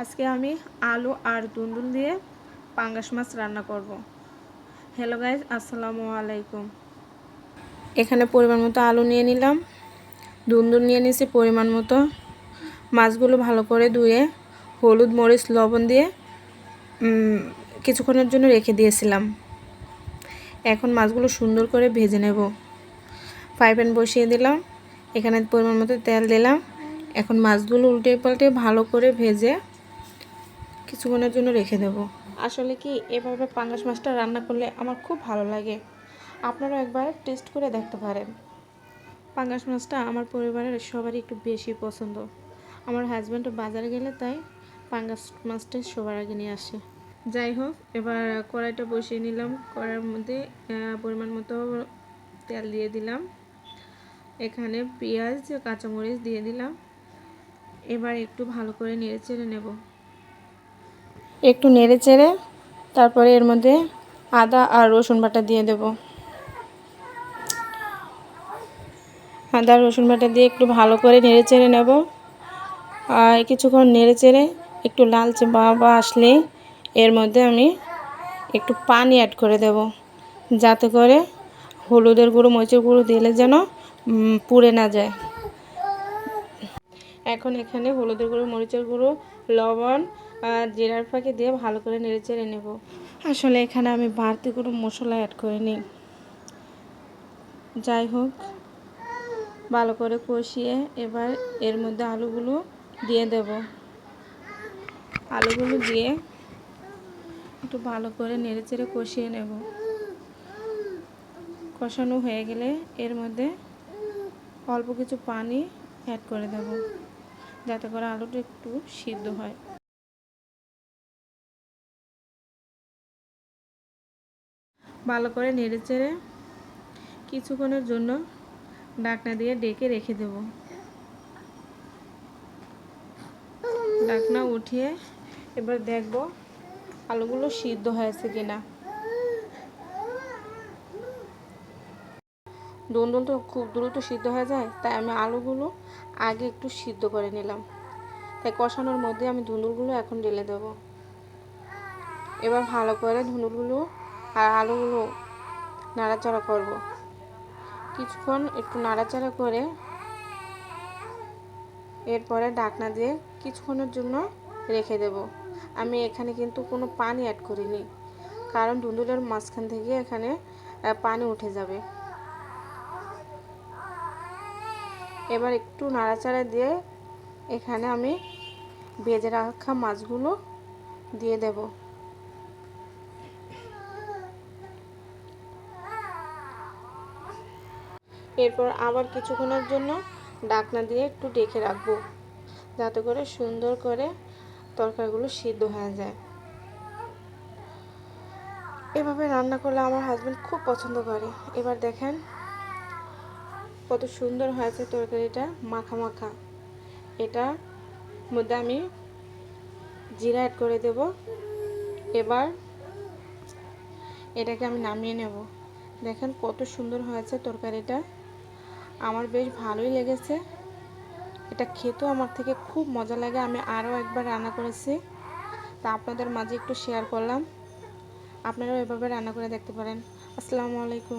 আজকে আমি আলু আর দুন্দুল দিয়ে পাঙ্গাস মাছ রান্না করব। হ্যালো গাইজ আসসালামু আলাইকুম। এখানে পরিমাণ মতো আলু নিয়ে নিলাম। দুন্দুল নিয়ে নিয়েছি পরিমাণ মতো। মাছগুলো ভালো করে ধুয়ে হলুদ, মরিচ, লবণ দিয়ে কিছুক্ষণের জন্য রেখে দিয়েছিলাম। এখন মাছগুলো সুন্দর করে ভেজে নেব। ফ্রাই প্যান বসিয়ে দিলাম। এখানে পরিমাণ মতো তেল দিলাম। এখন মাছগুলো উল্টে পাল্টে ভালো করে ভেজে কিছুক্ষণের জন্য রেখে দেব। আসলে কি এভাবে পাঙ্গাস মাছটা রান্না করলে আমার খুব ভালো লাগে? আপনারাও একবার টেস্ট করে দেখতে পারেন। পাঙ্গাস মাছটা আমার পরিবারের সবারই একটু বেশি পছন্দ। আমার হাজব্যান্ডও বাজারে গেলে তাই পাঙ্গাস মাছটা সবার আগে নিয়ে আসে। যাই হোক, এবার কড়াইটা বসিয়ে নিলাম। কড়াইয়ের মধ্যে পরিমাণ মতো তেল দিয়ে দিলাম। এখানে পেঁয়াজ, কাঁচামরিচ দিয়ে দিলাম। এবার একটু ভালো করে নেড়ে চেড়ে নেব। একটু নেড়ে চেড়ে তারপরে এর মধ্যে আদা আর রসুন বাটা দিয়ে দেব। আদা রসুন বাটা দিয়ে একটু ভালো করে নেড়ে চেড়ে নেব। আর কিছুক্ষণ নেড়ে চেড়ে একটু লালচে বাবা আসলে এর মধ্যে আমি একটু পানি অ্যাড করে দেব। যাতে করে হলুদের গুঁড়ো, মরিচের গুঁড়ো দিলে যেন পুড়ে না যায়। এখন এখানে হলুদের গুঁড়ো, মরিচের গুঁড়ো, লবণ জিরার ফাঁকি দিয়ে ভালো করে নেড়ে চেড়ে নেব। আসলে এখানে আমি বাড়তি কোনো মশলা অ্যাড করিনি। যাই হোক, ভালো করে কষিয়ে এবার এর মধ্যে আলুগুলো দিয়ে দেব। আলুগুলো দিয়ে একটু ভালো করে নেড়ে চেড়ে কষিয়ে নেব। কষানো হয়ে গেলে এর মধ্যে অল্প কিছু পানি অ্যাড করে দেব, যাতে করে আলুটা একটু সিদ্ধ হয়। ভালো করে নেড়ে চেড়ে কিছুক্ষণের জন্য ডাকনা দিয়ে ডেকে রেখে দেব। ডাকনা উঠিয়ে এবার দেখব আলুগুলো সিদ্ধ হয়েছে কিনা। দুন্দুল তো খুব দ্রুত সিদ্ধ হয়ে যায়, তাই আমি আলুগুলো আগে একটু সিদ্ধ করে নিলাম। তাই কষানোর মধ্যে আমি ধুন্দুলগুলো এখন ঢেলে দেব। এবার ভালো করে ধুন্দুলগুলো আর আলুগুলো নাড়াচাড়া করব। কিছুক্ষণ একটু নাড়াচাড়া করে এরপরে ডাকনা দিয়ে কিছুক্ষণের জন্য রেখে দেব। আমি এখানে কিন্তু কোনো পানি অ্যাড করিনি, কারণ ধুন্দুলের মাঝখান থেকে এখানে পানি উঠে যাবে। এবার একটু নাড়াচাড়া দিয়ে এখানে আমি ভেজে রাখা মাছগুলো দিয়ে দেব। এরপর আবার কিছুক্ষণের জন্য ডাকনা দিয়ে একটু ডেকে রাখব, যাতে করে সুন্দর করে তরকারিগুলো সিদ্ধ হয়ে যায়। এভাবে রান্না করলে আমার হাজব্যান্ড খুব পছন্দ করে। এবার দেখেন কত সুন্দর হয়েছে তরকারিটা মাখা মাখা। এটার মধ্যে আমি জিরা অ্যাড করে দেব। এবার এটাকে আমি নামিয়ে নেব। দেখেন কত সুন্দর হয়েছে তরকারিটা। আমার বেশ ভালোই লেগেছে। এটা খেতেও আমার থেকে খুব মজা লাগে। আমি আরও একবার রান্না করেছি। তা আপনাদের মাঝে একটু শেয়ার করলাম। আপনারাও এভাবে রান্না করে দেখতে পারেন। আসসালামু আলাইকুম।